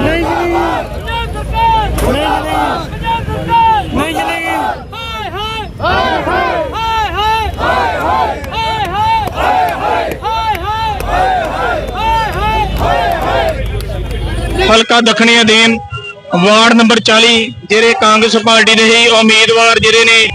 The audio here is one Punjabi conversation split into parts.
ਨਹੀਂ ਚਲੇਗੀ ਨਹੀਂ ਚਲੇਗੀ ਹਲਕਾ ਦੱਖਣੀ ਅਧੀਨ ਵਾਰਡ ਨੰਬਰ 40 ਜਿਹੜੇ ਕਾਂਗਰਸ ਪਾਰਟੀ ਦੇ ਹੀ ਉਮੀਦਵਾਰ ਜਿਹੜੇ ਨੇ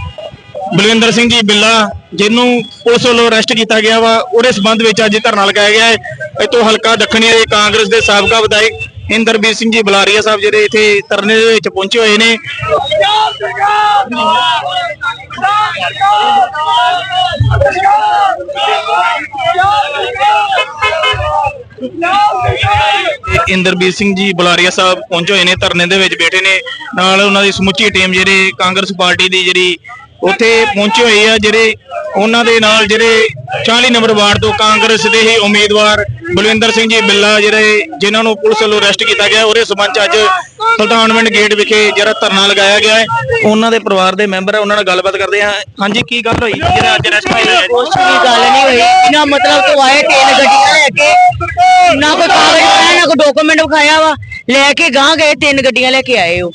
ਬਲਵਿੰਦਰ ਸਿੰਘ ਜੀ ਬਿੱਲਾ ਜਿਹਨੂੰ ਪੁਲਿਸ ਵੱਲੋਂ ਅਰੈਸਟ ਕੀਤਾ ਗਿਆ ਵਾ, ਉਹਦੇ ਸਬੰਧ ਵਿੱਚ ਅੱਜ ਧਰਨਾ ਲਗਾਇਆ ਗਿਆ ਹੈ। ਇਤੋਂ ਹਲਕਾ ਦੱਖਣੀ ਦੇ ਕਾਂਗਰਸ ਦੇ ਸਾਬਕਾ ਵਿਧਾਇਕ ਇੰਦਰਬੀਰ ਸਿੰਘ ਜੀ ਬੁਲਾਰੀਆ ਸਾਹਿਬ ਜਿਹੜੇ ਇੱਥੇ ਧਰਨੇ ਦੇ ਵਿੱਚ ਪਹੁੰਚੇ ਹੋਏ ਨੇ। ਇੰਦਰਬੀਰ ਸਿੰਘ ਜੀ ਬੁਲਾਰੀਆ ਸਾਹਿਬ ਪਹੁੰਚੇ ਹੋਏ ਨੇ, ਧਰਨੇ ਦੇ ਵਿੱਚ ਬੈਠੇ ਨੇ। ਨਾਲ ਉਹਨਾਂ ਦੀ ਸਮੁੱਚੀ ਟੀਮ ਜਿਹੜੇ ਕਾਂਗਰਸ ਪਾਰਟੀ ਦੀ ਜਿਹੜੀ ਉੱਥੇ ਪਹੁੰਚੇ ਹੋਏ ਆ, ਜਿਹੜੇ ਉਹਨਾਂ ਦੇ ਨਾਲ ਜਿਹੜੇ 40 ਨੰਬਰ ਵਾਰਡ ਤੋਂ ਕਾਂਗਰਸ ਦੇ ਹੀ ਉਮੀਦਵਾਰ ਬਲਵਿੰਦਰ ਸਿੰਘ ਜੀ ਬਿੱਲਾ ਜਿਹੜੇ, ਜਿਨ੍ਹਾਂ ਨੂੰ ਪੁਲਿਸ ਵੱਲੋਂ ਅਰੈਸਟ ਕੀਤਾ ਗਿਆ, ਉਹਦੇ ਸਬੰਧ ਅੱਜ ਸੁਲਤਾਨਵਿੰਡ ਗੇਟ ਵਿਖੇ ਜਿਹੜਾ ਧਰਨਾ ਲਗਾਇਆ ਗਿਆ ਹੈ। ਉਹਨਾਂ ਦੇ ਪਰਿਵਾਰ ਦੇ ਮੈਂਬਰ ਆ, ਉਹਨਾਂ ਨਾਲ ਗੱਲਬਾਤ ਕਰਦੇ ਹਾਂ। ਹਾਂਜੀ, ਕੀ ਗੱਲ ਹੋਈ? ਜਿਹੜਾ ਅੱਜ ਅਰੈਸਟ ਕੀਤਾ ਗਿਆ? ਕੁਛ ਵੀ ਗੱਲ ਨਹੀਂ ਹੋਈ। ਬਿਨਾ ਮਤਲਬ ਤੋਂ ਆਏ ਤਿੰਨ ਗੱਡੀਆਂ ਲੈ ਕੇ ਨਾ ਕੋਈ ਕਾਗਜ਼ ਪਾਇਆ ਨਾ ਕੋਈ ਡਾਕੂਮੈਂਟ ਵਿਖਾਇਆ ਵਾ, ਲੈ ਕੇ ਗਾਂ ਗਏ, ਤਿੰਨ ਗੱਡੀਆਂ ਲੈ ਕੇ ਆਏ ਉਹ।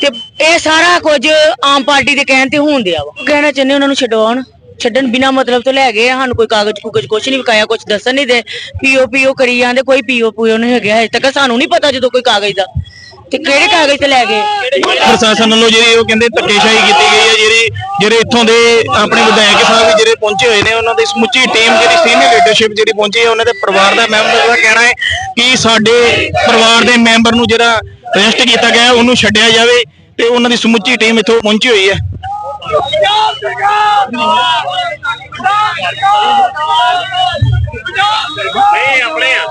ਤੇ ਇਹ ਸਾਰਾ ਕੁਝ ਆਮ ਪਾਰਟੀ ਦੇ ਕਹਿਣ ਤੇ ਹੋਣ ਦਿਆ ਵਾ। ਕਹਿਣਾ ਚਾਹੁੰਦੇ ਉਹਨਾਂ ਨੂੰ ਛਡਵਾਉਣ? ਛੱਡਣ ਬਿਨਾ ਮਤਲਬ ਤੋਂ ਲੈ ਗਏ ਆ, ਸਾਨੂੰ ਕੋਈ ਕਾਗਜ਼ ਕੁਗਜ਼ ਕੁਛ ਨਹੀਂ ਵਿਖਾਇਆ ਕੁਛ ਦੱਸਣ ਨਹੀਂ ਦੇ। ਪੀਓ ਪੀਓ ਕਰੀ ਜਾਂਦੇ ਕੋਈ ਪੀਓ ਪੀਓ ਨਹੀਂ ਹੈਗਾ ਹਜੇ ਤੱਕ ਸਾਨੂੰ ਨਹੀਂ ਪਤਾ ਜਦੋਂ ਕੋਈ ਕਾਗਜ਼ ਦਾ। ਤੇ ਕਿਹੜੇ ਕਾਗਜ਼ ਤੇ ਲੈ ਗਏ? ਪ੍ਰਸ਼ਾਸਨ ਵੱਲੋਂ ਜਿਹੜੀ ਉਹ ਕਹਿੰਦੇ ਧੱਕੇਸ਼ਾਹੀ ਕੀਤੀ ਗਈ ਹੈ ਜਿਹੜੀ ਜਿਹੜੇ ਇੱਥੋਂ ਦੇ ਆਪਣੇ ਵਿਧਾਇਕ ਸਾਹਿਬ ਵੀ ਜਿਹੜੇ ਪਹੁੰਚੇ ਹੋਏ ਨੇ ਉਹਨਾਂ ਦੀ ਸਮੁੱਚੀ ਟੀਮ ਜਿਹੜੀ ਸੀਨੀਅਰ ਲੀਡਰਸ਼ਿਪ ਜਿਹੜੀ ਪਹੁੰਚੀ ਹੈ ਉਹਨਾਂ ਦੇ ਪਰਿਵਾਰ ਦਾ ਮੈਂਬਰ ਦਾ ਕਹਿਣਾ ਹੈ ਕਿ ਸਾਡੇ ਪਰਿਵਾਰ ਦੇ ਮੈਂਬਰ ਨੂੰ ਜਿਹੜਾ ਅਰੈਸਟ ਕੀਤਾ ਗਿਆ ਉਹਨੂੰ ਛੱਡਿਆ ਜਾਵੇ ਤੇ ਉਹਨਾਂ ਦੀ ਸਮੁੱਚੀ ਟੀਮ ਇੱਥੋਂ ਪਹੁੰਚੀ ਹੋਈ ਹੈ। ਨਹੀਂ, ਆਪਣੇ ਆ।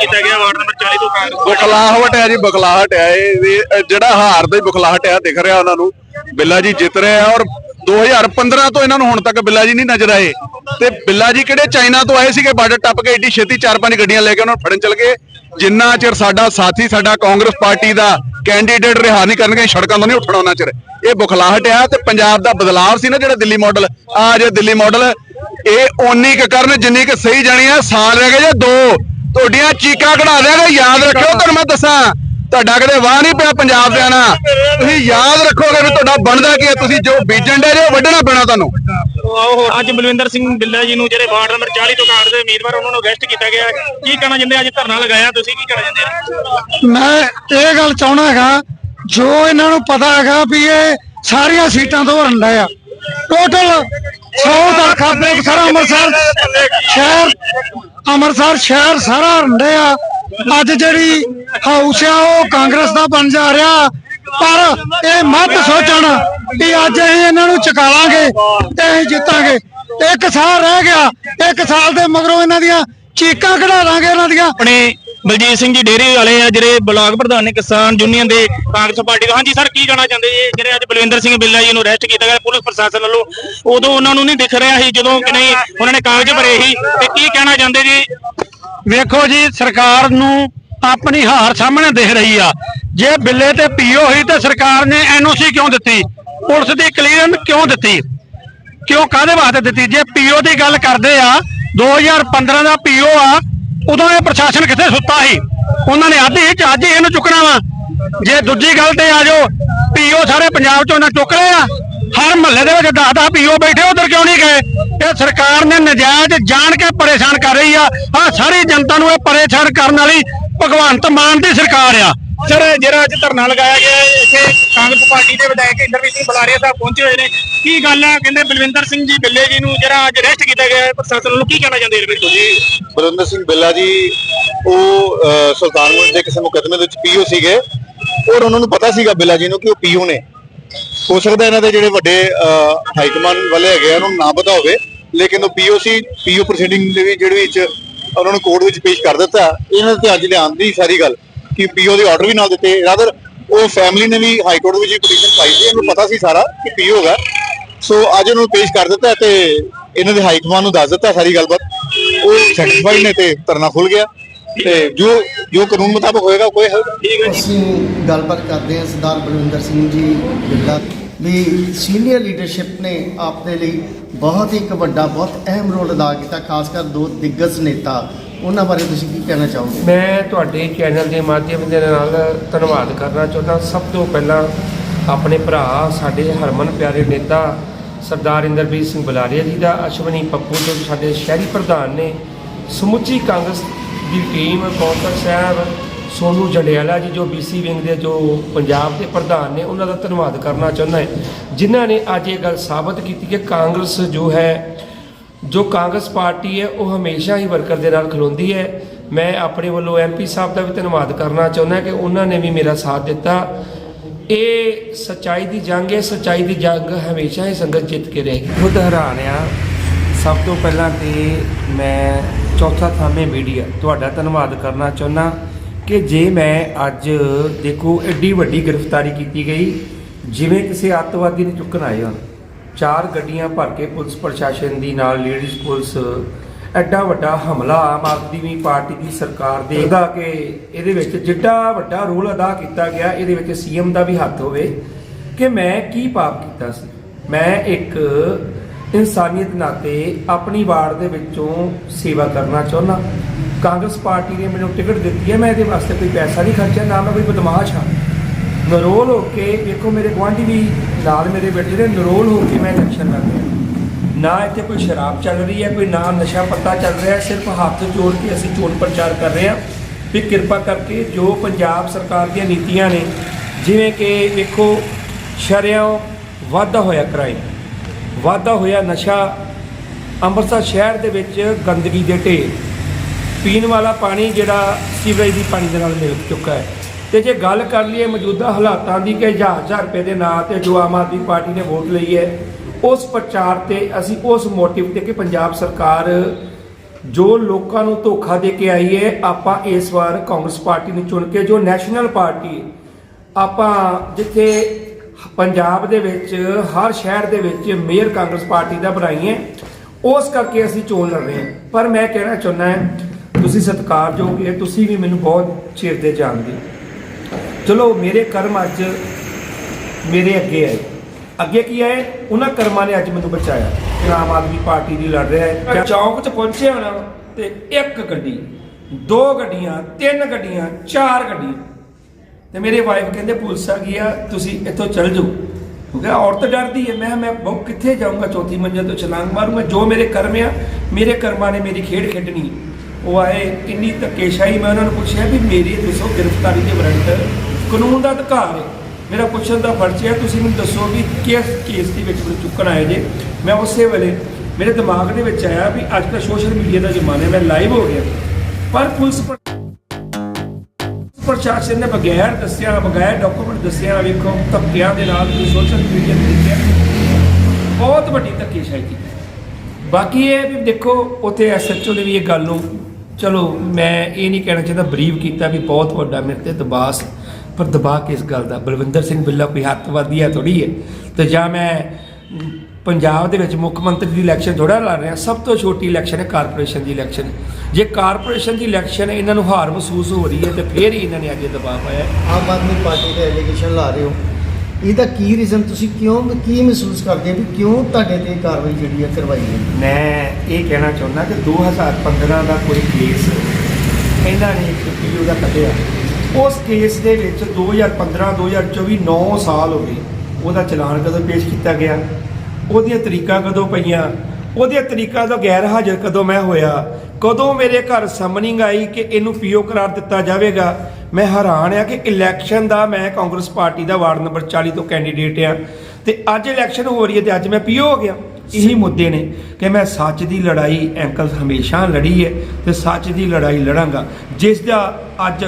ਕੀਤਾ ਗਿਆ ਵਾਰਡ ਨੰਬਰ 40 ਤੋਂ ਕਾਂਗਰਸ ਬਖਲਾਹਟ ਹੈ ਜੀ, ਬਖਲਾਹਟ ਹੈ। ਇਹ ਜਿਹੜਾ ਹਾਰ ਦਾ ਹੀ ਬਖਲਾਹਟ ਹੈ ਦਿਖ ਰਿਹਾ ਉਹਨਾਂ ਨੂੰ। ਬਿੱਲਾ ਜੀ ਜਿੱਤ ਰਹੇ ਆ ਔਰ 2015 ਤੋਂ ਇਹਨਾਂ ਨੂੰ ਹੁਣ ਤੱਕ ਬਿੱਲਾ ਜੀ ਨਹੀਂ ਨਜ਼ਰ ਆਏ। ਤੇ ਬਿੱਲਾ ਜੀ ਕਿਹੜੇ ਚਾਈਨਾ ਤੋਂ ਆਏ ਸੀਗੇ? ਬਾਰਡਰ ਟੱਪ ਕੇ ਏਡੀ ਛੇਤੀ ਚਾਰ ਪੰਜ ਗੱਡੀਆਂ ਲੈ ਕੇ ਉਹਨਾਂ ਨੂੰ ਫੜਨ ਚਲ ਗਏ। ਜਿੰਨਾ ਚਿਰ ਸਾਡਾ ਸਾਥੀ, ਸਾਡਾ ਕਾਂਗਰਸ ਪਾਰਟੀ ਦਾ ਕੈਂਡੀਡੇਟ ਰਿਹਾ ਨਹੀਂ ਕਰਨਗੇ ਸੜਕਾਂ ਤੋਂ ਨਹੀਂ ਉੱਠਣਾ ਉਹਨਾਂ ਚਿਰ। ਇਹ ਬੁਖਲਾਹਟ ਆ ਤੇ ਪੰਜਾਬ ਦਾ ਬਦਲਾਵ ਸੀ ਨਾ ਜਿਹੜਾ ਦਿੱਲੀ ਮਾਡਲ ਆ ਜੇ ਦਿੱਲੀ ਮਾਡਲ ਇਹ ਓਨੀ ਕੁ ਕਰਨ ਜਿੰਨੀ ਕੁ ਸਹੀ ਜਾਣੀ ਆ, ਸਾਲ ਰਹਿ ਗਏ ਜੇ ਦੋ। ਤੁਹਾਡੀਆਂ ਚੀਕਾਂ ਕਢਾ ਦਿਆਂਗੇ, ਯਾਦ ਰੱਖਿਓ, ਤੁਹਾਨੂੰ ਮੈਂ ਦੱਸਾਂ। ਤੁਹਾਡਾ ਕਦੇ ਵਾਹ ਨਹੀਂ ਪਿਆ ਪੰਜਾਬ ਦੇ ਨਾਲ ਤੁਸੀਂ ਯਾਦ ਰੱਖੋਗੇ ਵੀ ਤੁਹਾਡਾ ਬਣਦਾ ਕੀ ਹੈ? ਤੁਸੀਂ ਜੋ ਬੀਜਣ ਦੇ ਜੇ ਵੱਢਣਾ ਪੈਣਾ ਤੁਹਾਨੂੰ। ਅੱਜ ਬਲਵਿੰਦਰ ਸਿੰਘ ਬਿੱਲਾ ਜੀ ਨੂੰ ਜਿਹੜੇ ਵਾਰਡ ਨੰਬਰ 40 ਤੋਂ ਕਾਂਗਰਸ ਦੇ ਉਮੀਦਵਾਰ ਉਹਨਾਂ ਨੂੰ ਅਰੈਸਟ ਕੀਤਾ ਗਿਆ। ਹੈ। ਕੀ ਕਹਿਣਾ ਚਾਹੁੰਦੇ ਅੱਜ ਧਰਨਾ ਲਗਾਇਆ ਤੁਸੀਂ ਕੀ ਕਹਿਣਾ ਚਾਹੁੰਦੇ ਮੈਂ ਇਹ ਗੱਲ ਚਾਹਣਾ ਹੈਗਾ ਜੋ ਇਹਨਾਂ ਨੂੰ ਪਤਾ ਹੈਗਾ ਵੀ ਇਹ ਸਾਰੀਆਂ ਸੀਟਾਂ ਤੋਂ ਹਰਨ ਆ। ਟੋਟਲ 100 ਤੱਕ ਆਪਣੇ ਸਾਰਾ ਅੰਮ੍ਰਿਤਸਰ ਸ਼ਹਿਰ ਅੰਮ੍ਰਿਤਸਰ ਸ਼ਹਿਰ ਸਾਰਾ ਹਰਨ ਆ। ਅੱਜ ਜਿਹੜੀ ਹਾਊਸ ਆ, ਉਹ ਕਾਂਗਰਸ ਦਾ ਬਣ ਜਾ ਰਿਹਾ। ਪਰ ਇਹ ਮੱਤ ਸੋਚਣ ਕਿ ਅੱਜ ਅਸੀਂ ਇਹਨਾਂ ਨੂੰ ਚਕਾਲਾਂਗੇ ਤੇ ਅਸੀਂ ਜਿੱਤਾਂਗੇ। ਇੱਕ ਸਾਲ ਰਹਿ ਗਿਆ। ਇੱਕ ਸਾਲ ਦੇ ਮਗਰੋਂ ਇਹਨਾਂ ਦੀਆਂ ਚੀਕਾਂ ਕਢਾ ਦਾਂਗੇ ਇਹਨਾਂ ਦੀਆਂ। ਆਪਣੇ ਬਲਜੀਤ ਸਿੰਘ ਜੀ ਡੇਰੀ ਵਾਲੇ ਆ, ਜਿਹੜੇ ਬਲਾਕ ਪ੍ਰਧਾਨ ਨੇ ਕਿਸਾਨ ਯੂਨੀਅਨ ਦੇ ਕਾਂਗਰਸ ਪਾਰਟੀ ਦਾ ਹਾਂਜੀ ਸਰ, ਕੀ ਕਹਿਣਾ ਚਾਹੁੰਦੇ ਜੀ? ਜਿਹੜੇ ਅੱਜ ਬਲਵਿੰਦਰ ਸਿੰਘ ਬਿੱਲਾ ਜੀ ਨੂੰ ਅਰੈਸਟ ਕੀਤਾ ਗਿਆ ਪੁਲਿਸ ਪ੍ਰਸ਼ਾਸਨ ਵੱਲੋਂ। ਉਦੋਂ ਉਹਨਾਂ ਨੂੰ ਨਹੀਂ ਦਿਖ ਰਿਹਾ ਸੀ ਜਦੋਂ ਕਿ ਨਹੀਂ, ਉਹਨਾਂ ਨੇ ਕਾਗਜ਼ ਭਰੇ ਸੀ। ਤੇ ਕੀ ਕਹਿਣਾ ਚਾਹੁੰਦੇ ਜੀ? ਵੇਖੋ ਜੀ, ਸਰਕਾਰ ਨੂੰ ਆਪਣੀ ਹਾਰ ਸਾਹਮਣੇ ਦਿਖ ਰਹੀ ਆ। ਜੇ ਬਿੱਲੇ ਤੇ ਪੀਓ ਹੋਈ ਤੇ ਸਰਕਾਰ ਨੇ ਐਨਓਸੀ ਕਿਉਂ ਦਿੱਤੀ? ਪੁਲਿਸ ਦੀ ਕਲੀਅਰੈਂਸ ਕਿਉਂ ਦਿੱਤੀ? ਕਿਉਂ ਕਾਹਦੇ ਵਾਸਤੇ ਦਿੱਤੀ? ਜੇ ਪੀਓ ਦੀ ਗੱਲ ਕਰਦੇ ਆ 2015 ਦਾ ਪੀਓ ਆ, ਉਦੋਂ ਇਹ ਪ੍ਰਸ਼ਾਸਨ ਕਿੱਥੇ ਸੁੱਤਾ ਸੀ? ਉਹਨਾਂ ਨੇ ਅੱਜ ਹੀ ਅੱਜ ਹੀ ਇਹਨੂੰ ਚੁੱਕਣਾ ਵਾ। ਜੇ ਦੂਜੀ ਗੱਲ ਤੇ ਆ ਜਾਓ, ਪੀਓ ਸਾਰੇ ਪੰਜਾਬ ਚੋਂ ਨਾ ਚੁੱਕ ਲਿਆ ਹਰ ਮਹੱਲੇ ਦੇ ਵਿੱਚ 10 10 ਪੀਓ ਬੈਠੇ ਉਧਰ ਕਿਉਂ ਨਹੀਂ ਗਏ? ਇਹ ਸਰਕਾਰ ਨੇ ਨਜਾਇਜ਼ ਜਾਣ ਕੇ ਪਰੇਸ਼ਾਨ ਕਰ ਰਹੀ ਆ। ਆ ਸਾਰੀ ਜਨਤਾ ਨੂੰ ਇਹ ਪਰੇਸ਼ਾਨ ਕਰਨ ਵਾਲੀ ਭਗਵੰਤ ਮਾਨ ਦੀ ਸਰਕਾਰ ਆ। ਸਰ ਜਿਹੜਾ ਅੱਜ ਧਰਨਾ ਲਗਾਇਆ ਗਿਆ ਹੈ, ਇੱਥੇ ਕਾਂਗਰਸ ਪਾਰਟੀ ਦੇ ਵਿਧਾਇਕ ਇੰਦਰਵੀਰ ਸਿੰਘ ਬਲਾਰੀਆ ਸਾਹਿਬ ਪਹੁੰਚੇ ਹੋਏ ਨੇ। ਕੀ ਗੱਲ ਆ? ਕਹਿੰਦੇ ਬਲਵਿੰਦਰ ਸਿੰਘ ਜੀ ਬਿੱਲੇ ਜੀ ਨੂੰ ਜਿਹੜਾ ਅੱਜ ਅਰੈਸਟ ਕੀਤਾ ਗਿਆ ਹੈ ਪ੍ਰਸ਼ਾਸਨ ਵੱਲੋਂ ਕੀ ਕਹਿਣਾ ਚਾਹੁੰਦੇ ਨੇ ਤੁਸੀਂ ਬਲਵਿੰਦਰ ਸਿੰਘ ਬਿੱਲਾ ਜੀ ਉਹ ਸੁਲਤਾਨਪੁਰ ਦੇ ਕਿਸੇ ਮੁਕੱਦਮੇ ਦੇ ਵਿੱਚ ਪੀਓ ਸੀਗੇ। ਔਰ ਉਹਨਾਂ ਨੂੰ ਪਤਾ ਸੀਗਾ ਬਿੱਲਾ ਜੀ ਨੂੰ ਕਿ ਉਹ ਪੀਓ ਨੇ। ਹੋ ਸਕਦਾ ਇਹਨਾਂ ਦੇ ਜਿਹੜੇ ਵੱਡੇ ਹਾਈ ਕਮਾਂਡ ਵਾਲੇ ਹੈਗੇ ਆ, ਉਹਨਾਂ ਨੂੰ ਨਾ ਪਤਾ ਹੋਵੇ, ਲੇਕਿਨ ਉਹ ਪੀਓ ਸੀ ਪੀਓ ਪ੍ਰੋਸੀਡਿੰਗ ਦੇ ਵਿੱਚ ਜਿਹੜੇ ਵਿੱਚ ਉਹਨਾਂ ਨੂੰ ਕੋਰਟ ਵਿੱਚ ਪੇਸ਼ ਕਰ ਦਿੱਤਾ, ਇਹਨਾਂ ਤੇ ਅੱਜ ਲਿਆਉਣ ਦੀ ਸਾਰੀ ਗੱਲ ਕਿ ਪੀਓ ਦੇ ਆਰਡਰ ਵੀ ਨਾਲ ਦਿੱਤੇ ਰਾਦਰ ਉਹ ਫੈਮਿਲੀ ਨੇ ਵੀ ਹਾਈ ਕੋਰਟ ਵਿੱਚ ਪਟੀਸ਼ਨ ਪਾਈ ਸੀ, ਇਹਨੂੰ ਪਤਾ ਸੀ ਸਾਰਾ ਕਿ ਪੀਓ ਹੈਗਾ। ਸੋ ਅੱਜ ਉਹਨੂੰ ਪੇਸ਼ ਕਰ ਦਿੱਤਾ ਤੇ ਇਹਨਾਂ ਦੇ ਹਾਈ ਕਮਾਂਡ ਨੂੰ ਦੱਸ ਦਿੱਤਾ ਸਾਰੀ ਗੱਲਬਾਤ। ਉਹ ਸੈਟੀਸਫਾਈਡ ਨੇ ਤੇ ਧਰਨਾ ਖੁੱਲ ਗਿਆ। ਤੇ ਜੋ ਜੋ ਕਾਨੂੰਨ ਮੁਤਾਬਕ ਹੋਏਗਾ ਕੋਈ ਹੱਲ ਠੀਕ ਹੈ ਜੀ। ਅਸੀਂ ਗੱਲਬਾਤ ਕਰਦੇ ਹਾਂ ਸਰਦਾਰ ਬਲਵਿੰਦਰ ਸਿੰਘ ਜੀ ਬਿੱਲਾ ਵੀ ਸੀਨੀਅਰ ਲੀਡਰਸ਼ਿਪ ਨੇ ਆਪਣੇ ਲਈ ਬਹੁਤ ਹੀ ਇੱਕ ਵੱਡਾ ਬਹੁਤ ਅਹਿਮ ਰੋਲ ਅਦਾ ਕੀਤਾ ਖਾਸ ਕਰ ਦੋ ਦਿੱਗਜ ਨੇਤਾ। ਉਹਨਾਂ ਬਾਰੇ ਤੁਸੀਂ ਕੀ ਕਹਿਣਾ ਚਾਹੋਗੇ? ਮੈਂ ਤੁਹਾਡੇ ਚੈਨਲ ਦੇ ਮਾਧਿਅਮ ਦੇ ਨਾਲ ਧੰਨਵਾਦ ਕਰਨਾ ਚਾਹੁੰਦਾ। ਸਭ ਤੋਂ ਪਹਿਲਾਂ ਆਪਣੇ ਭਰਾ ਸਾਡੇ ਹਰਮਨ ਪਿਆਰੇ ਨੇਤਾ ਸਰਦਾਰ ਇੰਦਰਬੀਰ ਸਿੰਘ ਬੁਲਾਰੀਆ ਜੀ ਦਾ ਅਸ਼ਵਨੀ ਪੱਪੂ ਜੋ ਸਾਡੇ ਸ਼ਹਿਰੀ ਪ੍ਰਧਾਨ ਨੇ ਸਮੁੱਚੀ ਕਾਂਗਰਸ ਦੀ ਟੀਮ ਕੌਂਸਲ ਸਾਹਿਬ, ਸੋਨੂ ਜੰਡਿਆਲਾ ਜੀ ਜੋ ਬੀਸੀ ਵਿੰਗ ਦੇ ਜੋ ਪੰਜਾਬ ਦੇ ਪ੍ਰਧਾਨ ਨੇ, ਉਹਨਾਂ ਦਾ ਧੰਨਵਾਦ ਕਰਨਾ ਚਾਹੁੰਦਾ ਹੈ। ਜਿਨ੍ਹਾਂ ਨੇ ਅੱਜ ਇਹ ਗੱਲ ਸਾਬਤ ਕੀਤੀ ਕਿ ਕਾਂਗਰਸ ਜੋ ਹੈ, ਜੋ ਕਾਂਗਰਸ ਪਾਰਟੀ ਹੈ, ਉਹ ਹਮੇਸ਼ਾ ਹੀ ਵਰਕਰ ਦੇ ਨਾਲ ਖਲੋਂਦੀ ਹੈ। ਮੈਂ ਆਪਣੇ ਵੱਲੋਂ ਐਮਪੀ ਸਾਹਿਬ ਦਾ ਵੀ ਧੰਨਵਾਦ ਕਰਨਾ ਚਾਹੁੰਦਾ ਕਿ ਉਹਨਾਂ ਨੇ ਵੀ ਮੇਰਾ ਸਾਥ ਦਿੱਤਾ। ਇਹ ਸੱਚਾਈ ਦੀ ਜੰਗ ਹੈ, ਸੱਚਾਈ ਦੀ ਜੰਗ ਹਮੇਸ਼ਾ ਹੀ ਸੰਗਤ ਜਿੱਤ ਕੇ ਰਹੇਗੀ। ਖੁਦ ਹੈਰਾਨ ਆ ਸਭ ਤੋਂ ਪਹਿਲਾਂ ਤੇ ਮੈਂ ਚੌਥਾ ਥਾਮੇ ਮੀਡੀਆ ਤੁਹਾਡਾ ਧੰਨਵਾਦ ਕਰਨਾ ਚਾਹੁੰਦਾ ਕਿ ਜੇ ਮੈਂ ਅੱਜ ਦੇਖੋ ਐਡੀ ਵੱਡੀ ਗ੍ਰਿਫਤਾਰੀ ਕੀਤੀ ਗਈ, ਜਿਵੇਂ ਕਿਸੇ ਅੱਤਵਾਦੀ ਨੂੰ ਚੁੱਕਣ ਆਏ ਹਨ ਚਾਰ ਗੱਡੀਆਂ ਭਰ ਕੇ ਪੁਲਿਸ ਪ੍ਰਸ਼ਾਸਨ ਦੀ ਨਾਲ ਲੇਡੀਜ਼ ਪੁਲਿਸ ਐਡਾ ਵੱਡਾ ਹਮਲਾ ਆਮ ਆਦਮੀ ਪਾਰਟੀ ਦੀ ਸਰਕਾਰ ਦੇ ਦਾ ਕਿ ਇਹਦੇ ਵਿੱਚ ਜਿੱਡਾ ਵੱਡਾ ਰੋਲ ਅਦਾ ਕੀਤਾ ਗਿਆ, ਇਹਦੇ ਵਿੱਚ ਸੀਐਮ ਦਾ ਵੀ ਹੱਥ ਹੋਵੇ, ਕਿ ਮੈਂ ਕੀ ਪਾਪ ਕੀਤਾ ਸੀ? ਮੈਂ ਇੱਕ ਇਨਸਾਨੀਅਤ ਨਾਤੇ ਆਪਣੀ ਵਾਰਡ ਦੇ ਵਿੱਚੋਂ ਸੇਵਾ ਕਰਨਾ ਚਾਹੁੰਦਾ। ਕਾਂਗਰਸ ਪਾਰਟੀ ਨੇ ਮੈਨੂੰ ਟਿਕਟ ਦਿੱਤੀ ਹੈ, ਮੈਂ ਇਹਦੇ ਵਾਸਤੇ ਕੋਈ ਪੈਸਾ ਨਹੀਂ ਖਰਚਿਆ, ਨਾ ਮੈਂ ਕੋਈ ਬਦਮਾਸ਼ ਹਾਂ। ਨਰੋਲ ਹੋ ਕੇ ਵੇਖੋ ਮੇਰੇ ਗੁਆਂਢੀ ਵੀ ਨਾਲ ਮੇਰੇ ਬੈਠੇ ਨੇ ਨਰੋਲ ਹੋ ਕੇ ਮੈਂ ਇਲੈਕਸ਼ਨ ਲੜ ਰਿਹਾ। ਨਾ ਇੱਥੇ ਕੋਈ ਸ਼ਰਾਬ ਚੱਲ ਰਹੀ ਹੈ, ਕੋਈ ਨਾ ਨਸ਼ਾ ਪੱਤਾ ਚੱਲ ਰਿਹਾ, ਸਿਰਫ ਹੱਥ ਜੋੜ ਕੇ ਅਸੀਂ ਚੋਣ ਪ੍ਰਚਾਰ ਕਰ ਰਹੇ ਹਾਂ। ਵੀ ਕਿਰਪਾ ਕਰਕੇ ਜੋ ਪੰਜਾਬ ਸਰਕਾਰ ਦੀਆਂ ਨੀਤੀਆਂ ਨੇ, ਜਿਵੇਂ ਕਿ ਵੇਖੋ, ਸ਼ਰਿਆਂ ਵਾਧਾ ਹੋਇਆ ਕ੍ਰਾਈਮ ਵਾਧਾ ਹੋਇਆ ਨਸ਼ਾ ਅੰਮ੍ਰਿਤਸਰ ਸ਼ਹਿਰ ਦੇ ਵਿੱਚ ਗੰਦਗੀ ਦੇ ਢੇਰ। ਪੀਣ ਵਾਲਾ ਪਾਣੀ ਜਿਹੜਾ ਸੀਵਰੇਜ ਦੀ ਪਾਣੀ ਦੇ ਨਾਲ ਮਿਲ ਚੁੱਕਾ ਹੈ। ਤੇ ਜੇ ਗੱਲ ਕਰ ਲਈਏ ਮੌਜੂਦਾ ਹਾਲਾਤਾਂ ਦੀ ਕਿ ਹਜ਼ਾਰ ਹਜ਼ਾਰ ਰੁਪਏ ਦੇ ਨਾਂ ਤੇ ਜੋ ਆਮ ਆਦਮੀ ਪਾਰਟੀ ਨੇ ਵੋਟ ਲਈ ਹੈ, ਉਸ ਪ੍ਰਚਾਰ ਤੇ ਅਸੀਂ ਉਸ ਮੋਟਿਵ ਤੇ ਕਿ ਪੰਜਾਬ ਸਰਕਾਰ ਜੋ ਲੋਕਾਂ ਨੂੰ ਧੋਖਾ ਦੇ ਕੇ ਆਈ ਹੈ, ਆਪਾਂ ਇਸ ਵਾਰ ਕਾਂਗਰਸ ਪਾਰਟੀ ਨੂੰ ਚੁਣ ਕੇ ਜੋ ਨੈਸ਼ਨਲ ਪਾਰਟੀ ਆਪਾਂ ਜਿੱਥੇ ਪੰਜਾਬ ਦੇ ਵਿੱਚ, ਹਰ ਸ਼ਹਿਰ ਦੇ ਵਿੱਚ ਮੇਅਰ ਕਾਂਗਰਸ ਪਾਰਟੀ ਦਾ ਬਣਾਈ ਹੈ। ਉਸ ਕਰਕੇ ਅਸੀਂ ਚੋਣ ਲੜ ਰਹੇ ਹਾਂ। ਪਰ ਮੈਂ ਕਹਿਣਾ ਚਾਹੁੰਦਾ ਹਾਂ, ਤੁਸੀਂ ਸਤਿਕਾਰਯੋਗ ਹੈ ਤੁਸੀਂ ਵੀ ਮੈਨੂੰ ਬਹੁਤ ਚਿਰ ਦੇ ਜਾਣਦੇ ਹੋ। ਚਲੋ, ਮੇਰੇ ਕਰਮ ਅੱਜ ਮੇਰੇ ਅੱਗੇ ਆਏ। ਅੱਗੇ ਕੀ ਆਏ? ਉਹਨਾਂ ਕਰਮਾਂ ਨੇ ਅੱਜ ਮੈਨੂੰ ਬਚਾਇਆ। ਆਮ ਆਦਮੀ ਪਾਰਟੀ ਦੀ ਲੜ ਰਿਹਾ ਹੈ। ਚੌਂਕ 'ਚ ਪਹੁੰਚਿਆ ਹੋਣਾ ਤੇ ਇੱਕ ਗੱਡੀ, ਦੋ ਗੱਡੀਆਂ, ਤਿੰਨ ਗੱਡੀਆਂ, ਚਾਰ ਗੱਡੀਆਂ। ਤੇ ਮੇਰੇ ਵਾਈਫ ਕਹਿੰਦੇ, ਪੁਲਿਸ ਆ ਗਈ ਆ, ਤੁਸੀਂ ਇੱਥੋਂ ਚੱਲ ਜਾਓ। ਕਿਉਂਕਿ ਔਰਤ ਡਰਦੀ ਹੈ। ਮੈਂ ਕਿਹਾ, ਮੈਂ ਬਹੁਤ ਕਿੱਥੇ ਜਾਊਂਗਾ? ਚੌਥੀ ਮੰਜ਼ਿਲ ਤੋਂ ਛਲਾਂਗ ਮਾਰੂੰਗਾ। ਜੋ ਮੇਰੇ ਕਰਮ ਆ, ਮੇਰੇ ਕਰਮਾਂ ਨੇ ਮੇਰੀ ਖੇਡ ਖੇਡਣੀ। ਉਹ ਆਏ, ਕਿੰਨੀ ਧੱਕੇਸ਼ਾਹੀ ਮੈਂ ਉਹਨਾਂ ਨੂੰ ਪੁੱਛਿਆ ਵੀ ਮੇਰੀ ਦੱਸੋ ਗ੍ਰਿਫਤਾਰੀ ਦੇ ਵਾਰੰਟ ਕਾਨੂੰਨ ਦਾ ਅਧਿਕਾਰ ਹੈ। ਮੇਰਾ ਪੁੱਛਣ ਦਾ ਫਰਜ਼ ਹੈ ਤੁਸੀਂ ਮੈਨੂੰ ਦੱਸੋ ਵੀ ਕਿਸ ਕੇਸ ਦੇ ਵਿੱਚ ਮੈਨੂੰ ਚੁੱਕਣ ਆਏ ਜੇ? ਮੈਂ ਉਸੇ ਵੇਲੇ ਮੇਰੇ ਦਿਮਾਗ ਦੇ ਵਿੱਚ ਆਇਆ ਵੀ ਅੱਜ ਕੱਲ੍ਹ ਸੋਸ਼ਲ ਮੀਡੀਆ ਦਾ ਜ਼ਮਾਨਾ ਹੈ, ਮੈਂ ਲਾਈਵ ਹੋ ਗਿਆ। ਪਰ ਪੁਲਿਸ ਪ੍ਰਸ਼ਾਸਨ ਨੇ ਬਗੈਰ ਦੱਸਿਆ, ਬਗੈਰ ਡਾਕੂਮੈਂਟ ਦੱਸਿਆ, ਵੇਖੋ, ਧੱਕਿਆਂ ਦੇ ਨਾਲ ਤੁਸੀਂ ਸੋਸ਼ਲ ਮੀਡੀਆ ਤੇ ਦੇਖਿਆ। ਬਹੁਤ ਵੱਡੀ ਧੱਕੇਸ਼ਾਹੀ ਕੀਤੀ। ਬਾਕੀ ਇਹ ਵੀ ਦੇਖੋ, ਉੱਥੇ ਐਸਐਚਓ ਨੇ ਵੀ ਇਹ ਗੱਲ ਨੂੰ, ਚਲੋ, ਮੈਂ ਇਹ ਨਹੀਂ ਕਹਿਣਾ ਚਾਹੁੰਦਾ ਬਰੀਵ ਕੀਤਾ ਵੀ ਬਹੁਤ ਵੱਡਾ ਮੇਰੇ ਤੇ ਦਬਾਅ ਪਰ ਦਬਾਅ ਕਿਸ ਗੱਲ ਦਾ? ਬਲਵਿੰਦਰ ਸਿੰਘ ਬਿੱਲਾ ਕੋਈ ਹੱਥਵਾਦੀ ਹੈ ਥੋੜੀ ਹੈ। ਤੇ ਜਾਂ ਮੈਂ ਪੰਜਾਬ ਦੇ ਵਿੱਚ ਮੁੱਖ ਮੰਤਰੀ ਦੀ ਇਲੈਕਸ਼ਨ ਥੋੜਾ ਲੜ ਰਿਹਾ। ਸਭ ਤੋਂ ਛੋਟੀ ਇਲੈਕਸ਼ਨ ਹੈ ਕਾਰਪੋਰੇਸ਼ਨ ਦੀ ਇਲੈਕਸ਼ਨ ਜੇ ਕਾਰਪੋਰੇਸ਼ਨ ਦੀ ਇਲੈਕਸ਼ਨ ਇਹਨਾਂ ਨੂੰ ਹਾਰ ਮਹਿਸੂਸ ਹੋ ਰਹੀ ਹੈ ਤੇ ਫੇਰ ਹੀ ਇਹਨਾਂ ਨੇ ਇਹ ਦਬਾਅ ਪਾਇਆ। ਆਮ ਆਦਮੀ ਪਾਰਟੀ ਦੇ ਐਲੀਗੇਸ਼ਨ ਲਾ ਰਹੇ ਹੋ। ਇਹਦਾ ਕੀ ਰੀਜ਼ਨ ਤੁਸੀਂ ਕਿਉਂ ਕੀ ਮਹਿਸੂਸ ਕਰਦੇ ਹੋ ਵੀ ਕਿਉਂ ਤੁਹਾਡੇ ਤੇ ਕਾਰਵਾਈ ਜਿਹੜੀ ਹੈ ਕਰਵਾਈ ਗਈ? ਮੈਂ ਇਹ ਕਹਿਣਾ ਚਾਹੁੰਦਾ ਕਿ 2015 ਦਾ ਕੋਈ ਕੇਸ ਇਹਨਾਂ ਨੇ ਇੱਕ ਪੀਓ ਦਾ ਕੱਢਿਆ। ਉਸ ਕੇਸ ਦੇ ਵਿੱਚ 2015 2024 9 ਸਾਲ ਹੋ ਗਏ। ਉਹਦਾ ਚਲਾਨ ਕਦੋਂ ਪੇਸ਼ ਕੀਤਾ ਗਿਆ? ਉਹਦੀਆਂ ਤਰੀਕਾਂ ਕਦੋਂ ਪਈਆਂ? ਉਹਦੀਆਂ ਤਰੀਕਾਂ ਤੋਂ ਗੈਰ ਹਾਜ਼ਰ ਕਦੋਂ ਮੈਂ ਹੋਇਆ? ਕਦੋਂ ਮੇਰੇ ਘਰ ਸਮਨਿੰਗ ਆਈ ਕਿ ਇਹਨੂੰ ਪੀਓ ਕਰਾਰ ਦਿੱਤਾ ਜਾਵੇਗਾ? ਮੈਂ ਹੈਰਾਨ ਆ ਕਿ ਇਲੈਕਸ਼ਨ ਦਾ ਮੈਂ ਕਾਂਗਰਸ ਪਾਰਟੀ ਦਾ ਵਾਰਡ ਨੰਬਰ 40 ਤੋਂ ਕੈਂਡੀਡੇਟ ਆ। ਤੇ ਅੱਜ ਇਲੈਕਸ਼ਨ ਹੋ ਰਹੀ ਹੈ ਤੇ ਅੱਜ ਮੈਂ ਪੀਓ ਹੋ ਗਿਆ। ਇਹੀ ਮੁੱਦੇ ਨੇ ਕਿ ਮੈਂ ਸੱਚ ਦੀ ਲੜਾਈ ਐਂਕਲ ਹਮੇਸ਼ਾ ਲੜੀ ਹੈ ਤੇ ਸੱਚ ਦੀ ਲੜਾਈ ਲੜਾਂਗਾ। ਜਿਸ ਦਾ ਅੱਜ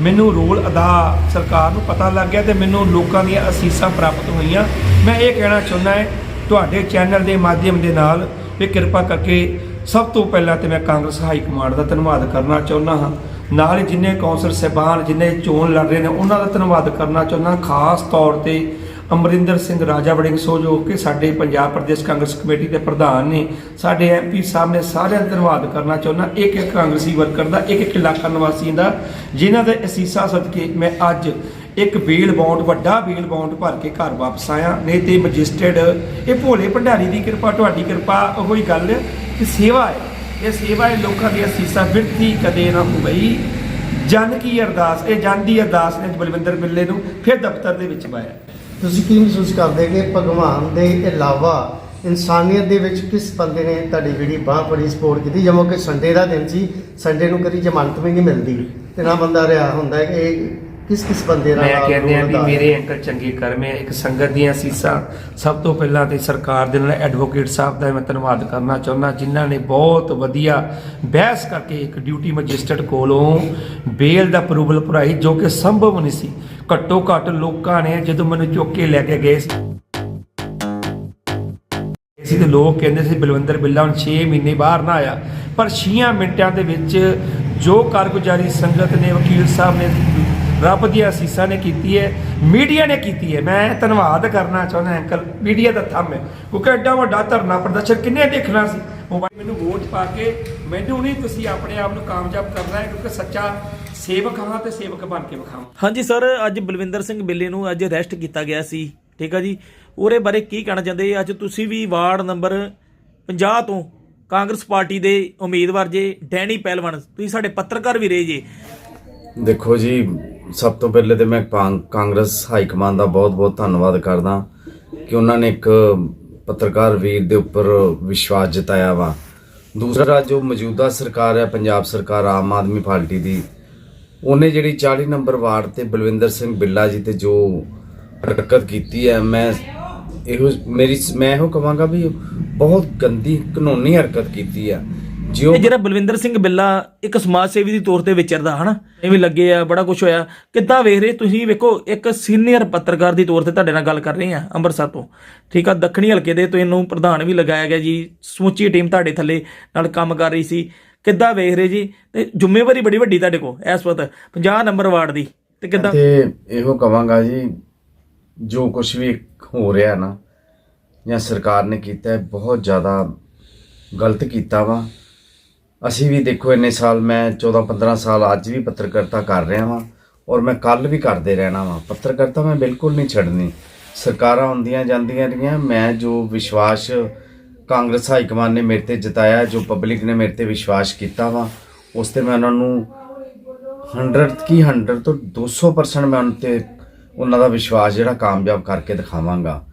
ਮੈਨੂੰ ਰੋਲ ਅਦਾ ਸਰਕਾਰ ਨੂੰ ਪਤਾ ਲੱਗ ਗਿਆ ਤੇ ਮੈਨੂੰ ਲੋਕਾਂ ਦੀਆਂ ਅਸੀਸਾਂ ਪ੍ਰਾਪਤ ਹੋਈਆਂ। ਮੈਂ ਇਹ ਕਹਿਣਾ ਚਾਹੁੰਦਾ ਹੈ ਤੁਹਾਡੇ ਚੈਨਲ ਦੇ ਮਾਧਿਅਮ ਦੇ ਨਾਲ ਵੀ ਕਿਰਪਾ ਕਰਕੇ ਸਭ ਤੋਂ ਪਹਿਲਾਂ ਤੇ ਮੈਂ ਕਾਂਗਰਸ ਹਾਈ ਕਮਾਂਡ ਦਾ ਧੰਨਵਾਦ ਕਰਨਾ ਚਾਹੁੰਦਾ ਹਾਂ। ਨਾਲ ਹੀ ਜਿੰਨੇ ਕੌਂਸਲ ਸਹਿਬਾਨ, ਜਿੰਨੇ ਚੋਣ ਲੜ ਰਹੇ ਨੇ, ਉਹਨਾਂ ਦਾ ਧੰਨਵਾਦ ਕਰਨਾ ਚਾਹੁੰਦਾ ਖਾਸ ਤੌਰ ਤੇ ਅਮਰਿੰਦਰ ਸਿੰਘ ਰਾਜਾ ਵੜਿੰਗ ਸੋ ਜੋ ਕਿ ਸਾਡੇ ਪੰਜਾਬ ਪ੍ਰਦੇਸ਼ ਕਾਂਗਰਸ ਕਮੇਟੀ ਦੇ ਪ੍ਰਧਾਨ ਨੇ, ਸਾਡੇ ਐਮਪੀ ਸਾਹਿਬ ਨੇ ਸਾਰਿਆਂ ਦਾ ਧੰਨਵਾਦ ਕਰਨਾ ਚਾਹੁੰਦਾ ਇੱਕ ਇੱਕ ਕਾਂਗਰਸੀ ਵਰਕਰ ਦਾ ਇੱਕ ਇੱਕ ਇਲਾਕਾ ਨਿਵਾਸੀ ਦਾ, ਜਿਨ੍ਹਾਂ ਦੇ ਅਸੀਸਾਂ ਸਦਕੇ ਮੈਂ ਅੱਜ ਇੱਕ ਬੇਲ ਬਾਉਂਡ ਵੱਡਾ ਬੇਲ ਬਾਉਂਡ ਭਰ ਕੇ ਘਰ ਵਾਪਸ ਆਇਆ। ਨਹੀਂ ਤੇ ਮੈਜਿਸਟਰੇਟ ਇਹ ਭੋਲੇ ਭੰਡਾਰੀ ਦੀ ਕਿਰਪਾ ਤੁਹਾਡੀ ਕਿਰਪਾ ਉਹੀ ਗੱਲ ਹੈ ਕਿ ਸੇਵਾ ਹੈ। ਇਹ ਸੇਵਾ ਹੈ ਲੋਕਾਂ ਦੀਆਂ ਸੀਸਾਂ ਬਿਰਤੀ ਕਦੇ ਨਾ ਹੋਈ ਜਨ ਕੀ ਅਰਦਾਸ ਇਹ ਜਨ ਦੀ ਅਰਦਾਸ ਨੇ ਬਲਵਿੰਦਰ ਬਿੱਲੇ ਨੂੰ ਫਿਰ ਦਫ਼ਤਰ ਦੇ ਵਿੱਚ ਪਾਇਆ। ਤੁਸੀਂ ਕੀ ਮਹਿਸੂਸ ਕਰਦੇ ਕਿ ਭਗਵਾਨ ਦੇ ਇਲਾਵਾ ਇਨਸਾਨੀਅਤ ਦੇ ਵਿੱਚ ਕਿਸ ਬੰਦੇ ਨੇ ਤੁਹਾਡੀ ਜਿਹੜੀ ਬਾਹ ਬੜੀ ਸਪੋਰਟ ਕੀਤੀ? ਜਿਵੇਂ ਕਿ ਸੰਡੇ ਦਾ ਦਿਨ ਸੀ ਸੰਡੇ ਨੂੰ ਕਦੀ ਜ਼ਮਾਨਤ ਵੀ ਨਹੀਂ ਮਿਲਦੀ। ਤੇ ਨਾ ਬੰਦਾ ਰਿਹਾ ਹੁੰਦਾ ਕਿ ਇਹ ਕਿਸ ਕਿਸ ਬੰਦੇ ਨਾਲ ਮੈਂ ਕਹਿੰਦੇ ਆ ਵੀ ਮੇਰੇ ਅੰਕਲ ਚੰਗੇ ਕਰਮ ਇੱਕ ਸੰਗਤ ਦੀਆਂ ਸੀਸਾਂ ਸਭ ਤੋਂ ਪਹਿਲਾਂ ਤੇ ਸਰਕਾਰ ਦੇ ਨਾਲ ਐਡਵੋਕੇਟ ਸਾਹਿਬ ਦਾ ਮੈਂ ਧੰਨਵਾਦ ਕਰਨਾ ਚਾਹੁੰਦਾ ਜਿਨ੍ਹਾਂ ਨੇ ਬਹੁਤ ਵਧੀਆ ਬਹਿਸ ਕਰਕੇ ਇੱਕ ਡਿਊਟੀ ਮੈਜਿਸਟਰੇਟ ਕੋਲੋਂ ਬੇਲ ਦਾ ਅਪਰੂਵਲ ਭਰਾਈ ਜੋ ਕਿ ਸੰਭਵ ਨਹੀਂ ਸੀ। ਘੱਟੋ ਘੱਟ ਲੋਕਾਂ ਨੇ ਜਦੋਂ ਮੈਨੂੰ ਚੁੱਕ ਕੇ ਲੈ ਕੇ ਗਏ ਸੀ ਸੀ ਤੇ ਲੋਕ ਕਹਿੰਦੇ ਸੀ ਬਲਵੰਦਰ ਬਿੱਲਾ ਹੁਣ 6 ਮਹੀਨੇ ਬਾਹਰ ਨਾ ਆਇਆ। ਪਰ 6 ਮਿੰਟਾਂ ਦੇ ਵਿੱਚ ਜੋ ਕਾਰਗੁਜ਼ਾਰੀ ਸੰਗਤ ਨੇ ਵਕੀਲ ਸਾਹਿਬ ਨੇ ਰੱਬ ਦੀਆਂ ਅਸੀਸਾਂ ਨੇ ਕੀਤੀ ਹੈ, ਮੀਡੀਆ ਨੇ ਕੀਤੀ ਹੈ। ਮੈਂ ਧੰਨਵਾਦ ਕਰਨਾ ਚਾਹੁੰਦਾ ਅੰਕਲ, ਮੀਡੀਆ ਦਾ ਥੰਮ ਹੈ। ਕਿਉਂਕਿ ਐਡਾ ਵੱਡਾ ਧਰਨਾ ਪ੍ਰਦਰਸ਼ਨ ਕਿੰਨੇ ਦੇਖਣਾ ਸੀ। ਮੋਬਾਈਲ ਮੈਨੂੰ ਵੋਟ ਪਾ ਕੇ ਮੈਨੂੰ ਨਹੀਂ ਤੁਸੀਂ ਆਪਣੇ ਆਪ ਨੂੰ ਕਾਮਯਾਬ ਕਰਨਾ ਹੈ, ਕਿਉਂਕਿ ਸੱਚਾ ਸੇਵਕ ਹਾਂ ਤੇ ਸੇਵਕ ਬਣ ਕੇ ਵਿਖਾਵਾਂ। ਹਾਂਜੀ ਸਰ, ਅੱਜ ਬਲਵਿੰਦਰ ਸਿੰਘ ਬਿੱਲੇ ਨੂੰ ਅੱਜ ਅਰੈਸਟ ਕੀਤਾ ਗਿਆ ਸੀ। ਠੀਕ ਆ ਜੀ? ਉਹਦੇ ਬਾਰੇ ਕੀ ਕਹਿਣਾ ਚਾਹੁੰਦੇ? ਅੱਜ ਤੁਸੀਂ ਵੀ ਵਾਰਡ ਨੰਬਰ 50 ਤੋਂ ਕਾਂਗਰਸ ਪਾਰਟੀ ਦੇ ਉਮੀਦਵਾਰ ਜੇ, ਡੈਨੀ ਪਹਿਲਵਾਨ, ਤੁਸੀਂ ਸਾਡੇ ਪੱਤਰਕਾਰ ਵੀ ਰਹੇ ਜੇ। ਦੇਖੋ ਜੀ, ਸਭ ਤੋਂ ਪਹਿਲੇ ਤੇ ਮੈਂ ਕਾਂ- ਕਾਂਗਰਸ ਹਾਈ ਕਮਾਂਡ ਦਾ ਬਹੁਤ-ਬਹੁਤ ਧੰਨਵਾਦ ਕਰਦਾ ਕਿ ਉਹਨਾਂ ਨੇ ਇੱਕ ਪੱਤਰਕਾਰ ਵੀਰ ਦੇ ਉੱਪਰ ਵਿਸ਼ਵਾਸ ਜਤਾਇਆ ਵਾ। ਦੂਸਰਾ ਜੋ ਮੌਜੂਦਾ ਸਰਕਾਰ ਹੈ, ਪੰਜਾਬ ਸਰਕਾਰ, ਆਮ ਆਦਮੀ ਪਾਰਟੀ ਦੀ, ਉਹਨੇ ਜਿਹੜੀ 40 ਨੰਬਰ ਵਾਰਡ ਤੇ ਬਲਵਿੰਦਰ ਸਿੰਘ ਬਿੱਲਾ ਜੀ ਤੇ ਜੋ ਹਰਕਤ ਕੀਤੀ ਹੈ, ਮੈਂ ਇਹੋ, ਮੇਰੀ ਮੈਂ ਇਹੋ ਕਹਾਂਗਾ ਵੀ ਬਹੁਤ ਗੰਦੀ, ਕਾਨੂੰਨੀ ਹਰਕਤ ਕੀਤੀ ਹੈ। ਜਿਉ ਇਹ ਜਿਹੜਾ ਬਲਵਿੰਦਰ ਸਿੰਘ ਬਿੱਲਾ ਇੱਕ ਸਮਾਜ ਸੇਵੀ ਦੀ ਤੌਰ ਤੇ ਵਿਚਰਦਾ ਹਨਾ? ਇਹ ਵੀ ਲੱਗੇ ਆ ਬੜਾ ਕੁਝ ਹੋਇਆ। ਕਿੱਦਾਂ ਵੇਖ ਰਹੇ? ਤੁਸੀਂ ਵੇਖੋ ਇੱਕ ਸੀਨੀਅਰ ਪੱਤਰਕਾਰ ਦੀ ਤੌਰ ਤੇ ਤੁਹਾਡੇ ਨਾਲ ਗੱਲ ਕਰ ਰਹੇ ਆ ਅੰਮ੍ਰਿਤਸਰ ਤੋਂ। ਠੀਕ ਆ ਦੱਖਣੀ ਹਲਕੇ ਦੇ ਤੁਹਾਨੂੰ ਪ੍ਰਧਾਨ ਵੀ ਲਗਾਇਆ ਗਿਆ ਜੀ। ਸਮੁੱਚੀ ਟੀਮ ਤੁਹਾਡੇ ਥੱਲੇ ਨਾਲ ਕੰਮ ਕਰ ਰਹੀ ਸੀ। ਕਿੱਦਾਂ ਵੇਖ ਰਹੇ ਜੀ? ਤੇ ਜ਼ਿੰਮੇਵਾਰੀ ਬੜੀ ਵੱਡੀ ਤੁਹਾਡੇ ਕੋਲ ਇਸ ਵਕਤ 50 ਨੰਬਰ ਵਾਰਡ ਦੀ। ਤੇ ਕਿੱਦਾਂ? ਤੇ ਇਹੋ ਕਵਾਂਗਾ ਜੀ ਜੋ ਕੁਝ ਵੀ ਹੋ ਰਿਹਾ ਨਾ ਜਾਂ ਸਰਕਾਰ ਨੇ ਕੀਤਾ ਬਹੁਤ ਜ਼ਿਆਦਾ ਗਲਤ ਕੀਤਾ ਵਾ। ਅਸੀਂ ਵੀ ਦੇਖੋ ਇੰਨੇ ਸਾਲ ਮੈਂ 14 15 ਸਾਲ ਅੱਜ ਵੀ ਪੱਤਰਕਾਰਤਾ ਕਰ ਰਿਹਾ ਵਾਂ ਔਰ ਮੈਂ ਕੱਲ ਵੀ ਕਰਦੇ ਰਹਿਣਾ ਵਾਂ। ਪੱਤਰਕਾਰਤਾ ਮੈਂ ਬਿਲਕੁਲ ਨਹੀਂ ਛੱਡਣੀ। ਸਰਕਾਰਾਂ ਆਉਂਦੀਆਂ ਜਾਂਦੀਆਂ ਰਹੀਆਂ। ਮੈਂ ਜੋ ਵਿਸ਼ਵਾਸ ਕਾਂਗਰਸ ਹਾਈ ਕਮਾਂਡ ਨੇ ਮੇਰੇ ਤੇ ਜਤਾਇਆ, ਜੋ ਪਬਲਿਕ ਨੇ ਮੇਰੇ ਤੇ ਵਿਸ਼ਵਾਸ ਕੀਤਾ ਵਾ, ਉਸ ਤੇ ਮੈਂ ਉਹਨਾਂ ਨੂੰ 100 ਕੀ 100 ਤੋਂ 200% ਮੈਂ ਉਹਨਾਂ ਤੇ, ਉਹਨਾਂ ਦਾ ਵਿਸ਼ਵਾਸ ਜਿਹੜਾ ਕਾਮਯਾਬ ਕਰਕੇ ਦਿਖਾਵਾਂਗਾ।